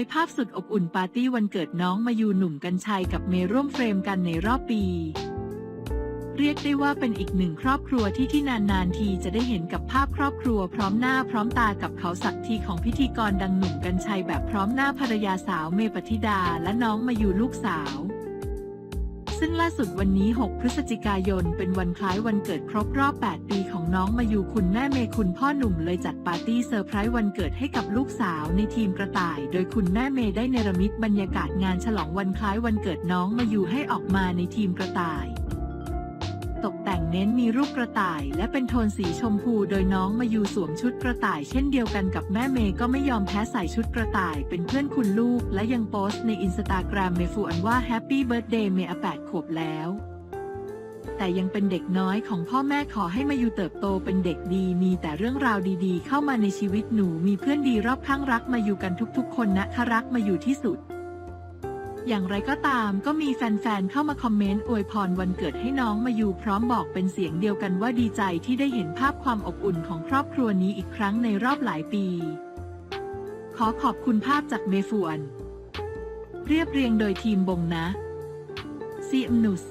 ยภาพสุดอบอุ่นปาร์ตี้วันเกิดน้องมายูหนุ่มกัญชัยกับเมย์ร่วมเฟรมกันในรอบปี เรียกได้ว่าเป็นอีกหนึ่งครอบครัวที่ที่นานๆทีจะได้เห็นกับภาพครอบครัวพร้อมหน้าพร้อมตากับเขาสักทีของพิธีกรดังหนุ่มกัญชัยแบบพร้อมหน้าภรรยาสาวเมย์ปฏิดาและน้องมายูลูกสาว ซึ่งล่าสุดวันนี้ 6 พฤศจิกายน เป็นวันคล้ายวันเกิดครบรอบ 8 ปีของน้องมายูคุณแม่เมย์คุณพ่อหนุ่มเลยจัดปาร์ตี้เซอร์ไพรส์วันเกิดให้กับลูกสาวในทีมกระต่าย โดยคุณแม่เมย์ได้เนรมิตบรรยากาศงานฉลองวันคล้ายวันเกิดน้องมายูให้ออกมาในทีมกระต่าย ตกแต่งเน้นมีรูปกระต่าย และเป็นโทนสีชมพูโดยน้องมายูสวมชุดกระต่าย เช่นเดียวกันกับแม่เมย์ก็ไม่ยอมแพ้ใส่ชุดกระต่าย เป็นเพื่อนคุณลูก และยังโพสต์ในอินสตาแกรมเมฟูอันว่าแฮปปี้เบิร์ดเดย์เมย์แปดขวบแล้วแต่ยังเป็นเด็กน้อยของพ่อแม่ขอให้มาอยู่เติบโตเป็นเด็กดีมีแต่เรื่องราวดีๆ เข้ามาในชีวิตหนูมีเพื่อนดีรอบข้างรักมาอยู่กันทุกๆ คนนะคะรักมาอยู่ที่สุด อย่างไรก็ตามก็มีแฟนๆ เข้ามาคอมเมนต์อวยพรวันเกิดให้น้องมายูพร้อมบอกเป็นเสียงเดียวกันว่าดีใจที่ได้เห็นภาพความอบอุ่นของครอบครัวนี้อีกครั้งในรอบหลายปี ขอขอบคุณภาพจากเมฟวน เรียบเรียงโดยทีมบงนะซีอมนุส